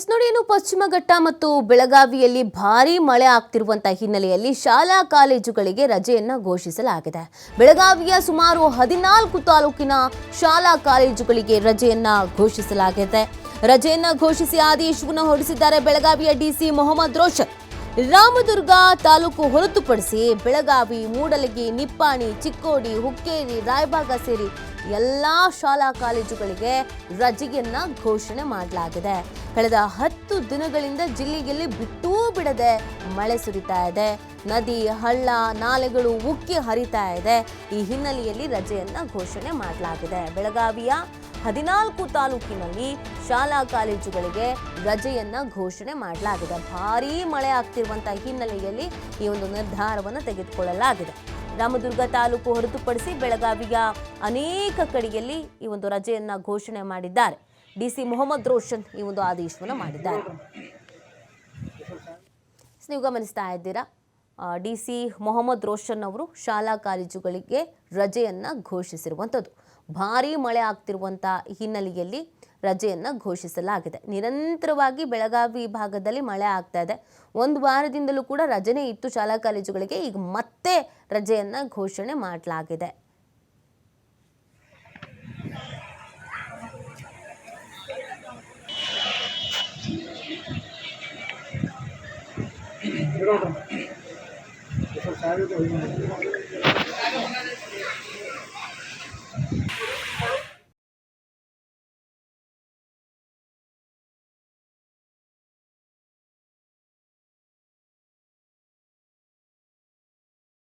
S ನೋಡಿ ಪಶ್ಚಿಮ ಘಟ್ಟ ಮತ್ತು ಬೆಳಗಾವಿಯಲ್ಲಿ ಭಾರಿ ಮಳೆ ಆಗ್ತಿರುವಂತಹ ಹಿನ್ನೆಲೆಯಲ್ಲಿ ಶಾಲಾ ಕಾಲೇಜುಗಳಿಗೆ ರಜೆಯನ್ನು ಘೋಷಿಸಲಾಗಿದೆ. ಬೆಳಗಾವಿಯ ಸುಮಾರು ಹದಿನಾಲ್ಕು ತಾಲೂಕಿನ ಶಾಲಾ ಕಾಲೇಜುಗಳಿಗೆ ರಜೆಯನ್ನ ಘೋಷಿಸಲಾಗಿದೆ. ರಜೆಯನ್ನ ಘೋಷಿಸಿ ಆದೇಶವನ್ನು ಹೊರಡಿಸಿದ್ದಾರೆ ಬೆಳಗಾವಿಯ ಡಿಸಿ ಮೊಹಮ್ಮದ್ ರೋಷನ್ ರಾಮದುರ್ಗ ತಾಲೂಕು ಹೊರತುಪಡಿಸಿ ಬೆಳಗಾವಿ, ಮೂಡಲಗಿ, ನಿಪ್ಪಾಣಿ, ಚಿಕ್ಕೋಡಿ, ಹುಕ್ಕೇರಿ ರಾಯಬಾಗ ಸೇರಿ ಎಲ್ಲಾ ಶಾಲಾ ಕಾಲೇಜುಗಳಿಗೆ ರಜೆಯನ್ನ ಘೋಷಣೆ ಮಾಡಲಾಗಿದೆ. ಕಳೆದ ಹತ್ತು ದಿನಗಳಿಂದ ಜಿಲ್ಲೆಯಲ್ಲಿ ಬಿಟ್ಟೂ ಬಿಡದೆ ಮಳೆ ಸುರಿತಾ ಇದೆ. ನದಿ, ಹಳ್ಳ, ನಾಲೆಗಳು ಉಕ್ಕಿ ಹರಿತಾ ಇದೆ. ಈ ಹಿನ್ನೆಲೆಯಲ್ಲಿ ರಜೆಯನ್ನ ಘೋಷಣೆ ಮಾಡಲಾಗಿದೆ. ಬೆಳಗಾವಿಯ ಹದಿನಾಲ್ಕು ತಾಲೂಕಿನಲ್ಲಿ ಶಾಲಾ ಕಾಲೇಜುಗಳಿಗೆ ರಜೆಯನ್ನ ಘೋಷಣೆ ಮಾಡಲಾಗಿದೆ. ಭಾರೀ ಮಳೆ ಆಗ್ತಿರುವಂತಹ ಹಿನ್ನೆಲೆಯಲ್ಲಿ ಈ ಒಂದು ನಿರ್ಧಾರವನ್ನು ತೆಗೆದುಕೊಳ್ಳಲಾಗಿದೆ. ರಾಮದುರ್ಗ ತಾಲೂಕು ಹೊರತುಪಡಿಸಿ ಬೆಳಗಾವಿಯ ಅನೇಕ ಕಡೆಯಲ್ಲಿ ಈ ಒಂದು ರಜೆಯನ್ನು ಘೋಷಣೆ ಮಾಡಿದ್ದಾರೆ. ಡಿಸಿ ಮೊಹಮ್ಮದ್ ರೋಷನ್ ಈ ಒಂದು ಆದೇಶವನ್ನು ಮಾಡಿದ್ದಾರೆ. ನೀವು ಗಮನಿಸ್ತಾ ಇದ್ದೀರಾ? ಡಿ ಸಿ ಮೊಹಮ್ಮದ್ ರೋಷನ್ ಅವರು ಶಾಲಾ ಕಾಲೇಜುಗಳಿಗೆ ರಜೆಯನ್ನು ಘೋಷಿಸಿರುವಂಥದ್ದು. ಭಾರೀ ಮಳೆ ಆಗ್ತಿರುವಂಥ ಹಿನ್ನೆಲೆಯಲ್ಲಿ ರಜೆಯನ್ನು ಘೋಷಿಸಲಾಗಿದೆ. ನಿರಂತರವಾಗಿ ಬೆಳಗಾವಿ ಭಾಗದಲ್ಲಿ ಮಳೆ ಆಗ್ತಾ ಇದೆ. ಒಂದು ವಾರದಿಂದಲೂ ಕೂಡ ರಜೆನೇ ಇತ್ತು ಶಾಲಾ ಕಾಲೇಜುಗಳಿಗೆ. ಈಗ ಮತ್ತೆ ರಜೆಯನ್ನು ಘೋಷಣೆ ಮಾಡಲಾಗಿದೆ. ਸਾਹਿਬ